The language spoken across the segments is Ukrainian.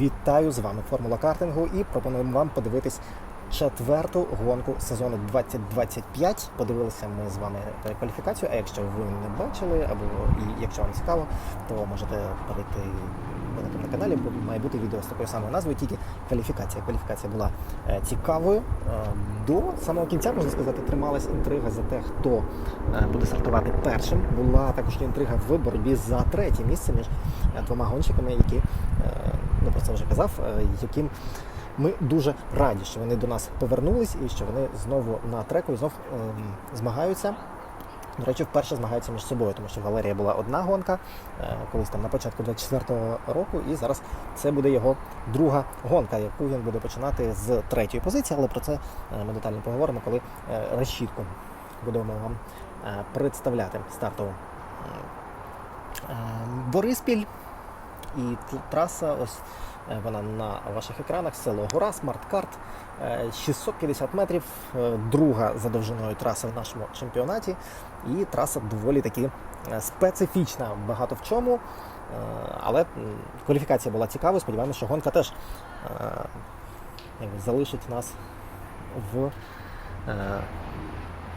Вітаю з вами Формула картингу і пропонуємо вам подивитись четверту гонку сезону 2025. Подивилися ми з вами е, кваліфікацію. А якщо ви не бачили, або і якщо вам цікаво, то можете перейти на каналі, бо має бути відео з такою самою назвою, тільки кваліфікація. Кваліфікація була е, цікавою. Е, До самого кінця, можна сказати, трималась інтрига за те, хто буде стартувати першим. Була також інтрига в боротьбі за третє місце між двома гонщиками, які е, ну про це вже казав, е, яким ми дуже раді, що вони до нас повернулись і що вони знову на треку і знов ем, змагаються. До речі, вперше змагаються між собою, тому що Валерія була одна гонка е, колись там на початку 24-го року, і зараз це буде його друга гонка, яку він буде починати з третьої позиції, але про це е, ми детально поговоримо, коли решітку будемо вам представляти стартову. Бориспіль і траса, ось е, вона на ваших екранах, село Гора, смарт-карт, е, 650 метрів, е, друга за довжиною траса в нашому чемпіонаті. І траса доволі таки специфічна багато в чому. Але кваліфікація була цікавою. Сподіваємося, що гонка теж якби залишить нас в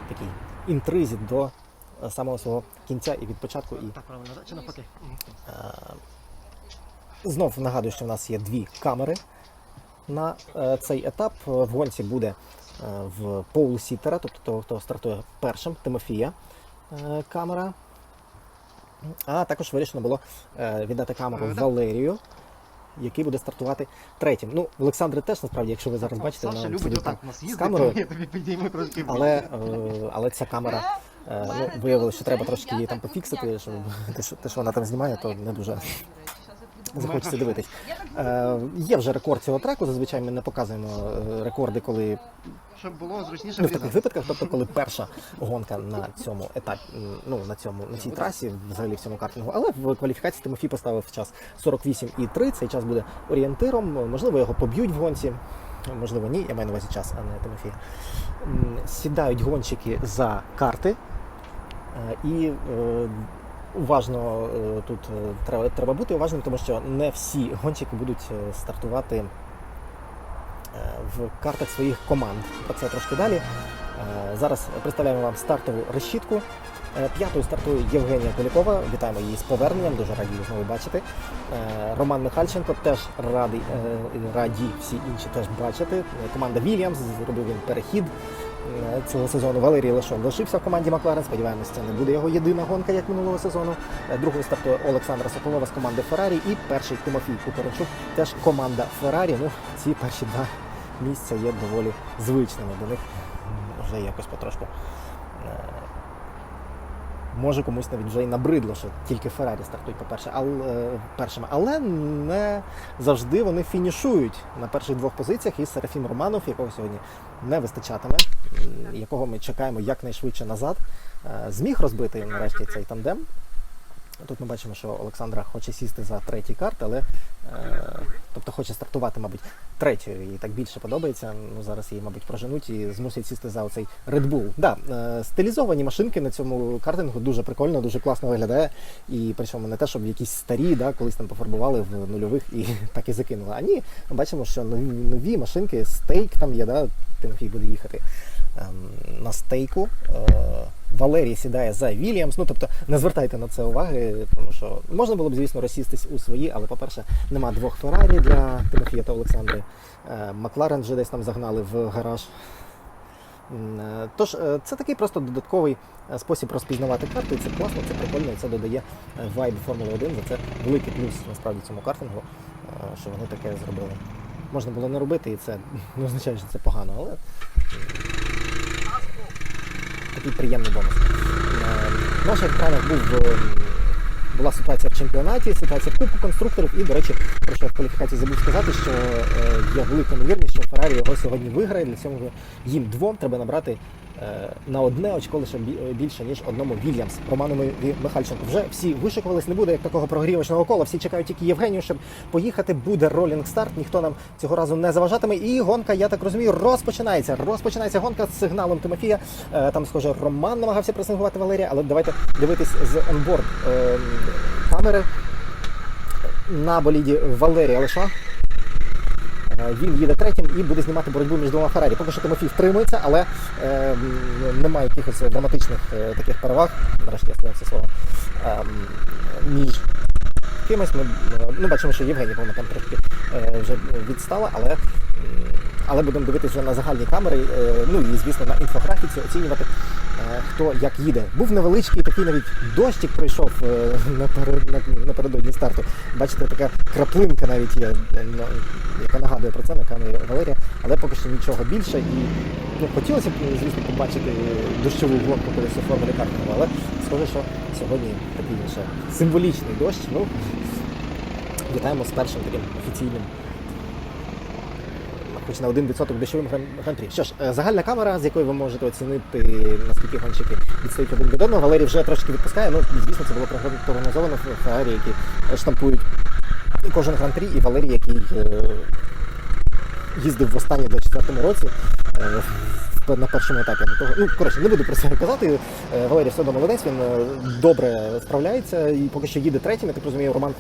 такій інтризі до самого свого кінця і від початку і Так, правильно, чи навпаки? Знов нагадую, що в нас є дві камери на е, цей етап. В гонці буде е, в Поул Сітера, тобто того, хто стартує першим, Тимофія е, камера. А також вирішено було віддати камеру. Валерію, який буде стартувати третім. Ну, в Олександри теж насправді, якщо ви зараз бачите, Саша вона любить отак нас з камерою. я тобі підійму трошки. Але, але ця камера ну, виявилося, що треба трошки її там пофіксити, щоб те, що вона там знімає, то не дуже захочеться дивитись. Е, є вже рекорд цього треку. Зазвичай ми не показуємо е, рекорди, коли Щоб було зручніше ну, в таких випадках, тобто коли перша гонка на цьому етапі, ну на цьому на цій трасі, взагалі в цьому картингу. Але в кваліфікації Тимофій поставив час 48,3. Цей час буде орієнтиром. Можливо, його поб'ють в гонці. Можливо, ні, я маю на увазі час, а не Тимофія. Сідають гонщики за карти е, і е, уважно е, тут е, треба, треба бути уважним, тому що не всі гонщики будуть е, стартувати в картах своїх команд. Про це трошки далі. Зараз представляємо вам стартову решітку. П'ятою стартує Євгенія Кулікова. Вітаємо її з поверненням. Дуже раді знову бачити. Роман Михальченко теж радий, раді всі інші теж бачити. Команда Вільямс зробив він перехід цього сезону. Валерій Лешон лишився в команді Макларен. Сподіваємося, це не буде його єдина гонка, як минулого сезону. Е, Другою стартує Олександра Соколова з команди Феррарі. І перший Тимофій Кукаричук теж команда Феррарі. Ну, ці перші два місця є доволі звичними. До них вже якось потрошку. е, Може комусь навіть вже й набридло, що тільки Феррарі стартують по-перше, але, першими. Але не завжди вони фінішують на перших двох позиціях. І Серафім Романов, якого сьогодні не вистачатиме, якого ми чекаємо якнайшвидше назад, е, зміг розбити нарешті цей тандем. Тут ми бачимо, що Олександра хоче сісти за третій карт, але е, тобто хоче стартувати, мабуть, третьою. Їй так більше подобається. Ну зараз її, мабуть, проженуть і змусять сісти за оцей Red Bull. Да, е, стилізовані машинки на цьому картингу дуже прикольно, дуже класно виглядає. І причому не те, щоб якісь старі, да, колись там пофарбували в нульових і так і закинули. А ні, ми бачимо, що нові, нові машинки, стейк там є, да, Тимофій буде їхати ем, на стейку. Е, Валерій сідає за Вільямс. Ну тобто не звертайте на це уваги, тому що можна було б, звісно, розсістись у свої, але, по-перше, нема двох Феррарі для Тимофія та Олександри. Е, Макларен вже десь там загнали в гараж. Е, Тож це такий просто додатковий спосіб розпізнавати карти. і Це класно, це прикольно, і це додає вайб Формули 1. За це великий плюс насправді цьому картингу, що вони таке зробили. Можна було не робити, і це не означає, що це погано, але такий приємний бонус. Е, наших екранах був, е, була ситуація в чемпіонаті, ситуація в Кубку конструкторів, і, до речі, про що я в кваліфікації забув сказати, що е, є велика ймовірність, що Феррарі його сьогодні виграє. Для цього їм двом треба набрати на одне очко лише е, більше, ніж одному Вільямс. Роману Ми- Михальченку. Вже всі вишикувались, не буде як такого прогрівочного кола. Всі чекають тільки Євгенію, щоб поїхати. Буде ролінг старт. Ніхто нам цього разу не заважатиме. І гонка, я так розумію, розпочинається. Розпочинається гонка з сигналом Тимофія. Е, Там, схоже, Роман намагався пресингувати Валерія, але давайте дивитись з онборд е, камери на боліді Валерія Лиша. Е, Він їде третім і буде знімати боротьбу між двома Феррарі. Поки що Тимофій втримується, але е, немає якихось драматичних е, таких переваг. Нарешті я це слово. Е, між кимось ми е, ну, бачимо, що Євгенія, по-моєму, там трошки е, вже відстала, але, але будемо дивитися на загальні камери. е, ну і звісно на інфографіці оцінювати, хто як їде. Був невеличкий такий навіть дощик пройшов е, наперед- на- напередодні старту. Бачите, така краплинка навіть є, е, яка нагадує про це на камері Валерія, але поки що нічого більше. І ну, хотілося б, звісно, побачити дощову гонку колись у формулі картингу, але схоже, що сьогодні такий лише символічний дощ. Ну, вітаємо з першим таким офіційним. Хоч на 1% дощовим гран- гран-прі. Що ж, е, загальна камера, з якої ви можете оцінити, наскільки гонщики відстають один від одного. Валерій вже трошки відпускає. Ну, звісно, це було прогнозовано в Феррарі, які штампують кожен гран-прі, і Валерій, який е, їздив в останній 24-му році. е, На першому етапі до того. Ну, коротше, не буду про це казати. Валерій все одно молодець, він добре справляється і поки що їде третім. Я так розумію, Роман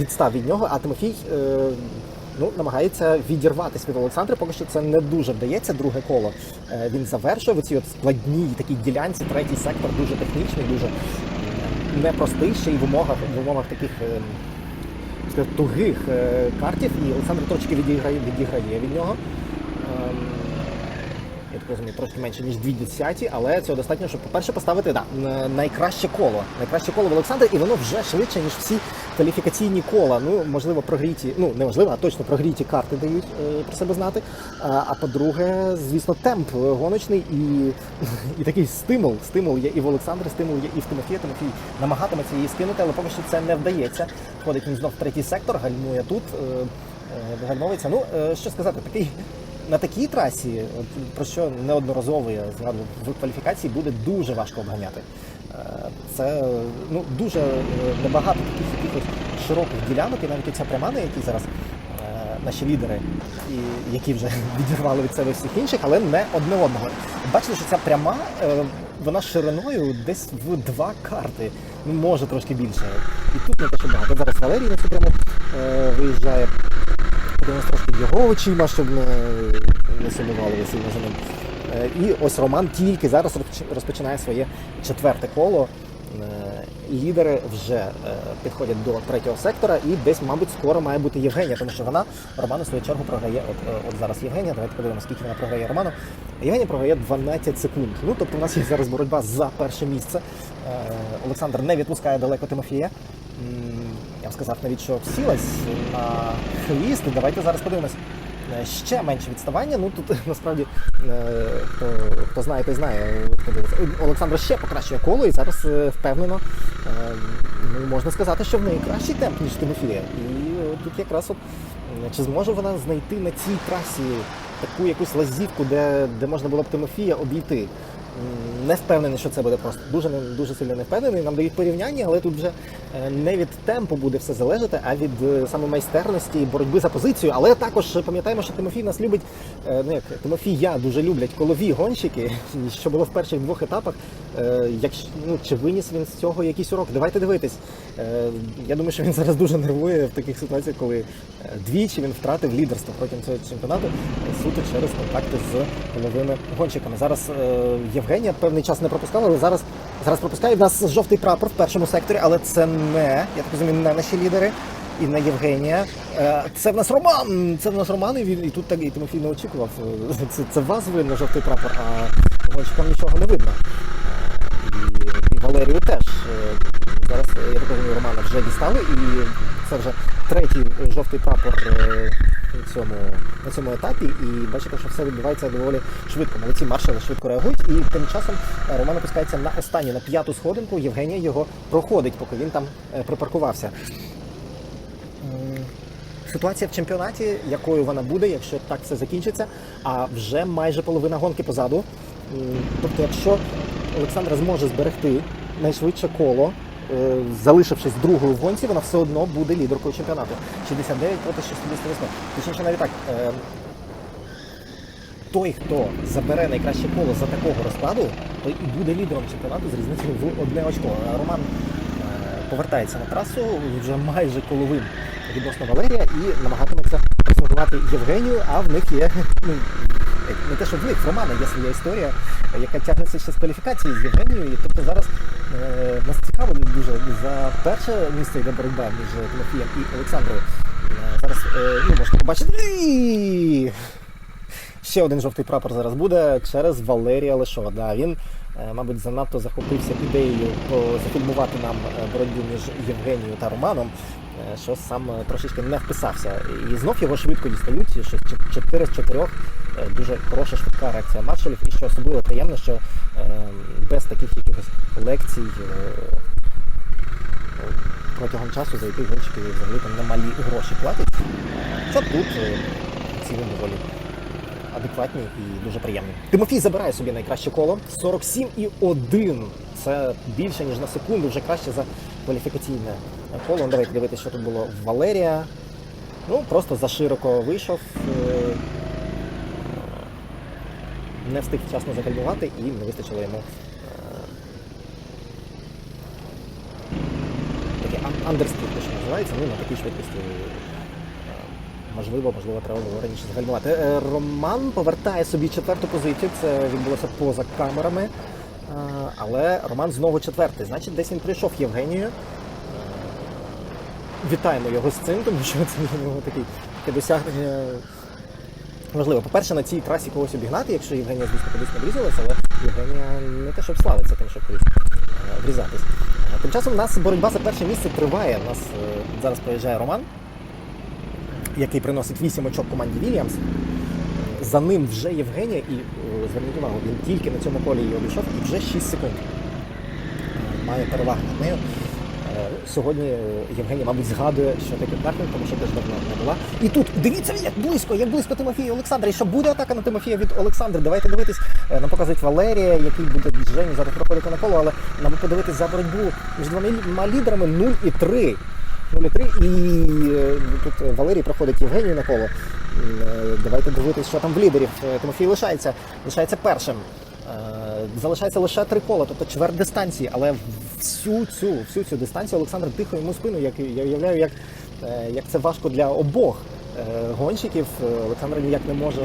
відстав від нього, а Тимофій ну, намагається відірватися від Олександра. Поки що це не дуже вдається. Друге коло е, він завершує в цій складній такій ділянці. Третій сектор дуже технічний, дуже непростий ще й в умовах в умовах таких. е, тугих е, картів, і Олександр трошки відіграє, відіграє від нього. Ем, я так розумію, трошки менше, ніж дві десяті, але цього достатньо, щоб, по-перше, поставити да, найкраще коло. Найкраще коло в Олександра, і воно вже швидше, ніж всі кваліфікаційні кола. Ну, можливо, прогріті, ну не можливо, а точно прогріті карти дають е, про себе знати. А, а по-друге, звісно, темп гоночний і, і такий стимул. Стимул є і в Олександра, стимул є і в Тимофія. Тимофій намагатиметься її скинути, але поки що це не вдається. Входить він знов в третій сектор, гальмує тут, е, е, гальмовується. Ну, е, що сказати, такий на такій трасі, про що неодноразово я згадував в кваліфікації, буде дуже важко обганяти. Е, Це ну, дуже е, небагато таких якихось широких ділянок, і навіть оця пряма, на якій зараз е, наші лідери, і, які вже відірвали від себе всіх інших, але не одне одного. Бачите, що ця пряма, е, вона шириною десь в два карти, ну може трошки більше. І тут не те, що багато. Зараз Валерій на цю пряму е, виїжджає. Подивимось трошки його очима, щоб не, не сумували сильно за ним. Е, І ось Роман тільки зараз розпочинає своє четверте коло. Е, Лідери вже е, підходять до третього сектора, і десь, мабуть, скоро має бути Євгенія, тому що вона Роману в свою чергу програє. От, е, от зараз Євгенія. Давайте подивимося, скільки вона програє Роману. Євгенія програє 12 секунд. Ну тобто, у нас є зараз боротьба за перше місце. Олександр не відпускає далеко Тимофія. Я б сказав навіть, що сілась на хвіст. Давайте зараз подивимось. Е, Ще менше відставання. Ну тут насправді е, хто, хто знає, той знає. Хто. Е, Олександр ще покращує коло і зараз е, впевнено е, ну, можна сказати, що в неї кращий темп, ніж Тимофія. І е, тут якраз от чи зможе вона знайти на цій трасі таку якусь лазівку, де, де можна було б Тимофія обійти. Не впевнений, що це буде просто. Дуже дуже сильно не впевнений. Нам дають порівняння, але тут вже е, не від темпу буде все залежати, а від е, саме майстерності і боротьби за позицію. Але також пам'ятаємо, що Тимофій нас любить. е, Ну як Тимофій, я дуже люблять колові гонщики, що було в перших двох етапах. Як ну чи виніс він з цього якийсь урок? Давайте дивитись. Е, Я думаю, що він зараз дуже нервує в таких ситуаціях, коли е, двічі він втратив лідерство протягом цього чемпіонату е, суто через контакти з коловими гонщиками. Зараз Євгенія певний час не пропускала, але зараз зараз пропускає. В нас жовтий прапор в першому секторі, але це не я так розумію, не наші лідери. І не Євгенія. Це в нас Роман. Це в нас Роман, і він і тут так і Тимофій не очікував. Це, це вас видно жовтий прапор, а гонщикам нічого не видно. Е, Валерію теж. Е, Зараз е, я так розумію, Романа вже дістали, і це вже третій е, жовтий прапор е, на цьому, на цьому етапі. І бачите, що все відбувається доволі швидко. Молодці маршали швидко реагують. І тим часом е, Роман опускається на останню, на п'яту сходинку. Євгенія його проходить, поки він там е, припаркувався. Ситуація в чемпіонаті, якою вона буде, якщо так все закінчиться, а вже майже половина гонки позаду. Тобто, якщо Олександра зможе зберегти найшвидше коло, е, залишившись другою в гонці, вона все одно буде лідеркою чемпіонату. 69 проти 68. Точніше, навіть так. е, Той, хто забере найкраще коло за такого розкладу, той і буде лідером чемпіонату з різницею в одне очко. Роман е, повертається на трасу вже майже коловим відносно Валерія і намагатиметься пресингувати Євгенію, а в них є ну, не те, що в них в Романа є своя історія, яка тягнеться ще з кваліфікації з Євгенією. Тобто зараз е, нас цікаво дуже за перше місце йде боротьба між Тимофієм і Олександрою. Е, зараз е, ну, можете побачити. Ще один жовтий прапор зараз буде через Валерія Лешова. Да, він, е, мабуть, занадто захопився ідеєю зафільмувати нам е, боротьбу між Євгенією та Романом, е, що сам е, трошечки не вписався. І знов його швидко дістають. Щось 4 з 4. Дуже хороша швидка реакція маршалів. І що особливо приємно, що е, без таких якихось лекцій. е, Протягом часу за яких гонщики взагалі там немалі гроші платять. Що тут е, ціни доволі адекватні і дуже приємні. Тимофій забирає собі найкраще коло 47,1. Це більше ніж на секунду, вже краще за кваліфікаційне коло. Ну, Давайте дивитися, що тут було Валерія. Ну, просто зашироко вийшов. е, Не встиг вчасно загальмувати і не вистачило йому таке ан- те, що називається, ну на такій швидкості е, можливо, можливо, треба було раніше загальмувати. Е, Роман повертає собі четверту позицію. Це відбулося поза камерами. Але Роман знову четвертий. Значить, десь він прийшов Євгенію. Вітаємо його з цим, тому що це для нього такий, таке досягнення. Важливо, по-перше, на цій трасі когось обігнати, якщо Євгенія, звісно, кудись не врізалася, але Євгенія не те, щоб славиться тим, щоб кудись е, врізатись. Е, Тим часом у нас боротьба за перше місце триває. У нас е, зараз проїжджає Роман який приносить 8 очок команді Вільямс. За ним вже Євгенія, і зверніть увагу, він тільки на цьому колі її обійшов і вже 6 секунд. Має перевагу над нею. Сьогодні е, Євгенія, мабуть, згадує, що таке карпінг, тому що теж давно не була. І тут дивіться, як близько, як близько Тимофія Олександра. І що буде атака на Тимофія від Олександра? Давайте дивитись. Е, Нам показують Валерія, який буде Женю зараз проходити на коло, але нам подивитись за боротьбу між двома лідерами 0 і 3. 0,3 і е, тут Валерій проходить Євгенію на коло. Давайте дивитись, що там в лідерів. Тимофій лишається, лишається першим. Залишається лише три кола, тобто чверть дистанції, але всю цю, всю цю дистанцію Олександр тихо йому спину, як я уявляю, як, е, як це важко для обох е, гонщиків. Е, Олександр ніяк не може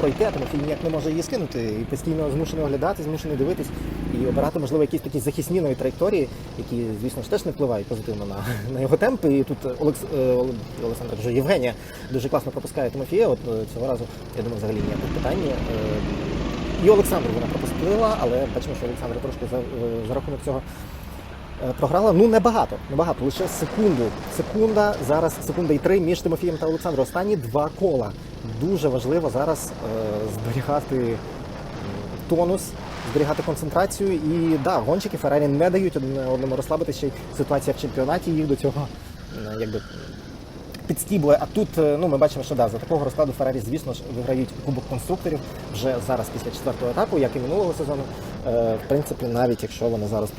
пройти, а Тимофій ніяк не може її скинути. І постійно змушений оглядати, змушений дивитись і обирати, можливо, якісь такі захисні нові траєкторії, які, звісно ж, теж не впливають позитивно на, на його темпи. І тут Олекс... Олександр вже Євгенія дуже класно пропускає Тимофія. От цього разу, я думаю, взагалі ніяких питань. І Олександру вона пропустила, але бачимо, що Олександр трошки за, е, за рахунок цього е, програла. Ну небагато, небагато, лише секунду. Секунда, зараз секунда і три між Тимофієм та Олександром. Останні два кола. Дуже важливо зараз е, зберігати тонус, зберігати концентрацію. І да, гонщики Феррарі не дають одному розслабитися. Ще й ситуація в чемпіонаті їх до цього якби підстіблює. А тут е, ну, ми бачимо, що да, за такого розкладу Феррарі, звісно ж, виграють Кубок конструкторів вже зараз після четвертого етапу, як і минулого сезону. Е, В принципі, навіть якщо вони зараз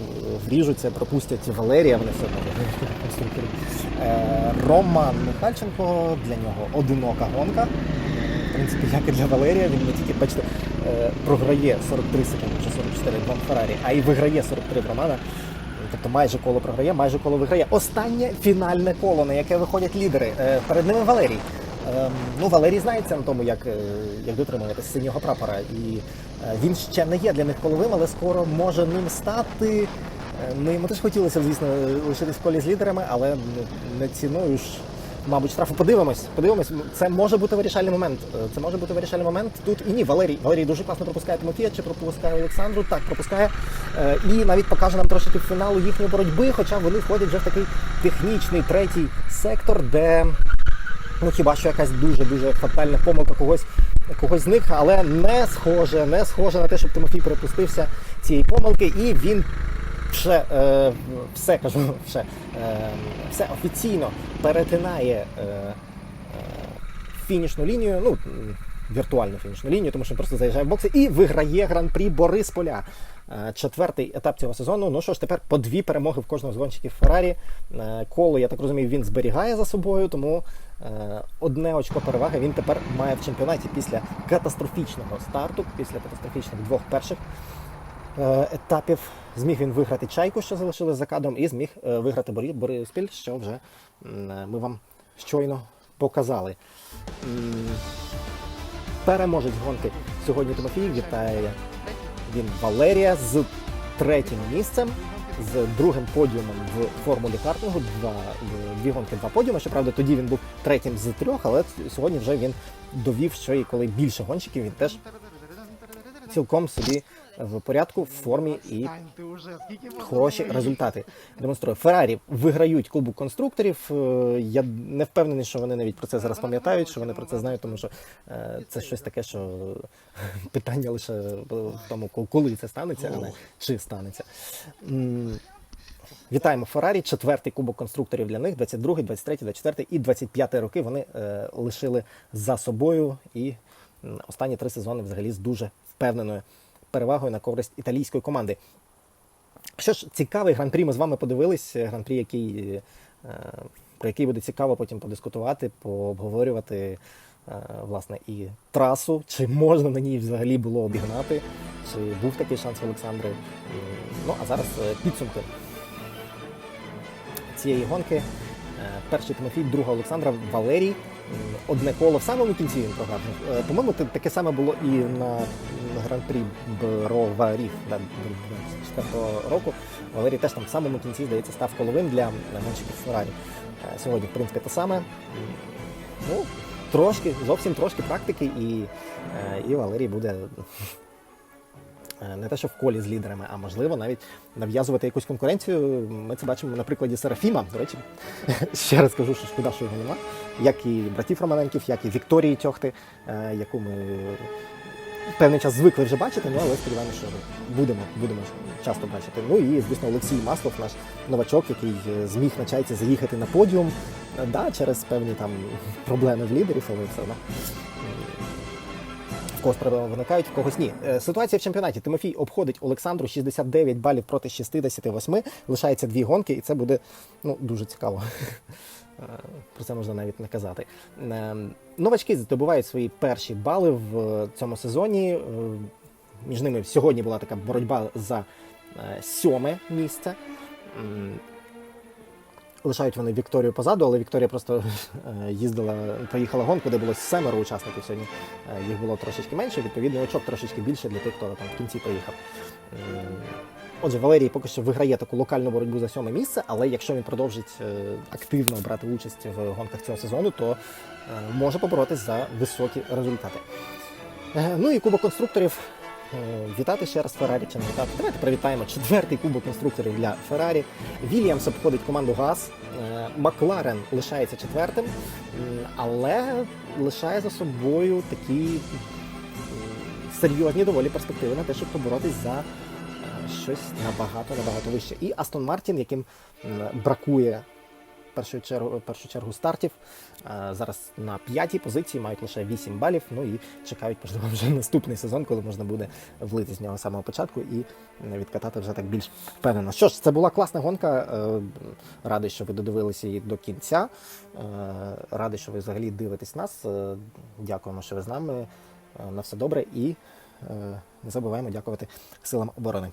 вріжуться, пропустять Валерія, вони все одно конструкторів. Е, Роман Михальченко для нього одинока гонка. В принципі, як і для Валерія, він не тільки, бачите, програє 43 секунди чи 44 в Феррарі, а й виграє 43 в Романа. Тобто майже коло програє, майже коло виграє. Останнє фінальне коло, на яке виходять лідери. Е, Перед ними Валерій. Ем, Ну, Валерій знається на тому, як, е, як дотримуватися синього прапора. І е, він ще не є для них коловим, але скоро може ним стати. Ну йому теж хотілося, звісно, лишитись в колі з лідерами, але не- не ціною ж мабуть, штрафу. Подивимось, подивимось. Це може бути вирішальний момент. Е, Це може бути вирішальний момент. Тут і ні, Валерій. Валерій дуже класно пропускає Тимофія, чи пропускає Олександру. Так, пропускає. Е, І навіть покаже нам трошки фіналу їхньої боротьби, хоча вони входять вже в такий технічний третій сектор, де ну хіба що якась дуже дуже фатальна помилка когось. Когось з них, але не схоже, не схоже на те, щоб Тимофій перепустився цієї помилки, і він вже е, все кажу, вже, е, все офіційно перетинає е, фінішну лінію, ну віртуальну фінішну лінію, тому що він просто заїжджає в бокси і виграє гран-прі Борисполя. Четвертий етап цього сезону. Ну що ж, тепер по дві перемоги в кожного з гонщиків Феррарі. Коло, я так розумію, він зберігає за собою, тому одне очко переваги він тепер має в чемпіонаті після катастрофічного старту, після катастрофічних двох перших етапів. Зміг він виграти чайку, що залишилось за кадром, і зміг е, виграти Бориспіль, що вже е, ми вам щойно показали. Переможець гонки сьогодні Тимофій вітає він Валерія з третім місцем, з другим подіумом в формулі картингу. Два дві гонки, два подіуми. Щоправда, тоді він був третім з трьох, але сьогодні вже він довів, що і коли більше гонщиків, він теж цілком собі в порядку, в формі і скільки можна хороші результати демонструє. Феррарі виграють кубок конструкторів. Е, Я не впевнений, що вони навіть про це зараз пам'ятають, що вони про це знають, тому що е, це щось таке, що питання лише в тому, коли це станеться, а не чи станеться. Вітаємо Феррарі. Четвертий кубок конструкторів для них, 22, 23, 24 і 25 роки вони е, лишили за собою. І останні три сезони взагалі з дуже впевненою перевагою на користь італійської команди. Що ж, цікавий гран-прі ми з вами подивились. Гран-прі, який, е, про який буде цікаво потім подискутувати, пообговорювати е, власне і трасу, чи можна на ній взагалі було обігнати, чи був такий шанс Олександри. Ну а зараз е, підсумки цієї гонки. Е, Перший Тимофій, друга Олександра, Валерій. Одне коло в самому кінці він програв. Е, По-моєму, таке саме було і на гран-прі Броварів да, 24 року. Валерій теж там в самому кінці, здається, став коловим для гонщиків Феррарі. Е, Сьогодні, в принципі, те саме. Ну, трошки, зовсім трошки практики, і, е, і Валерій буде не те, що в колі з лідерами, а можливо навіть нав'язувати якусь конкуренцію. Ми це бачимо на прикладі Серафіма. До речі, ще раз кажу, що шкода, що його нема. Як і братів Романенків, як і Вікторії Тьохти, е, яку ми певний час звикли вже бачити, ну але сподіваємося, що будемо, будемо часто бачити. Ну і звісно, Олексій Маслов, наш новачок, який е, зміг на чайці заїхати на подіум. Е, Да, через певні там проблеми в лідерів, але все одно. Когось проблеми виникають, в когось ні. Е, Ситуація в чемпіонаті. Тимофій обходить Олександру 69 балів проти 68. Лишається дві гонки, і це буде ну, дуже цікаво. Е, Про це можна навіть не казати. Е, Новачки здобувають свої перші бали в цьому сезоні. Між ними сьогодні була така боротьба за сьоме місце. Лишають вони Вікторію позаду, але Вікторія просто е, їздила, проїхала гонку, де було семеро учасників сьогодні. Е, Їх було трошечки менше, відповідно, очок трошечки більше для тих, хто там в кінці приїхав. Отже, Валерій поки що виграє таку локальну боротьбу за сьоме місце, але якщо він продовжить е, активно брати участь в гонках цього сезону, то е, може поборотись за високі результати. Е, Ну і кубок конструкторів. Е, Вітати ще раз Феррарі чи не вітати. Давайте привітаємо четвертий кубок конструкторів для Феррарі. Вільямс обходить команду ГАЗ. Е, Макларен лишається четвертим, але лишає за собою такі серйозні доволі перспективи на те, щоб поборотись за е, щось набагато набагато вище. І Астон Мартін, яким бракує першу чергу, першу чергу стартів. Е, Зараз на п'ятій позиції мають лише 8 балів. Ну і чекають, можливо, вже наступний сезон, коли можна буде влити з нього самого початку і відкатати вже так більш впевнено. Що ж, це була класна гонка. Е, Радий, що ви додивилися її до кінця. Е, Радий, що ви взагалі дивитесь нас. Дякуємо, що ви з нами. На все добре і не забуваємо дякувати силам оборони.